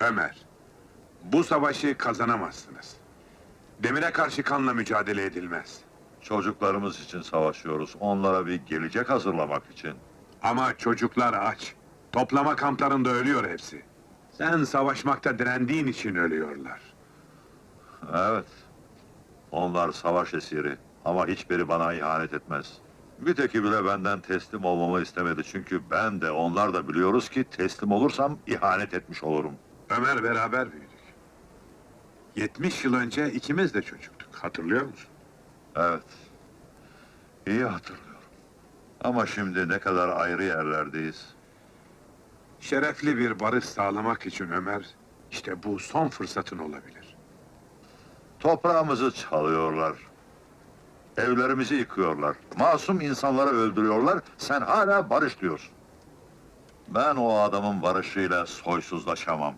Ömer, bu savaşı kazanamazsınız. Demire karşı kanla mücadele edilmez. Çocuklarımız için savaşıyoruz. Onlara bir gelecek hazırlamak için. Ama çocuklar aç. Toplama kamplarında ölüyor hepsi. Sen savaşmakta direndiğin için ölüyorlar. Evet. Onlar savaş esiri. Ama hiçbiri bana ihanet etmez. Bir teki bile benden teslim olmamı istemedi. Çünkü ben de onlar da biliyoruz ki teslim olursam ihanet etmiş olurum. Ömer beraber büyüdük. 70 yıl önce ikimiz de çocuktuk. Hatırlıyor musun? Evet. İyi hatırlıyorum. Ama şimdi ne kadar ayrı yerlerdeyiz. Şerefli bir barış sağlamak için Ömer, işte bu son fırsatın olabilir. Toprağımızı çalıyorlar. Evlerimizi yıkıyorlar. Masum insanları öldürüyorlar. Sen hala barış diyorsun. Ben o adamın barışıyla soysuzlaşamam.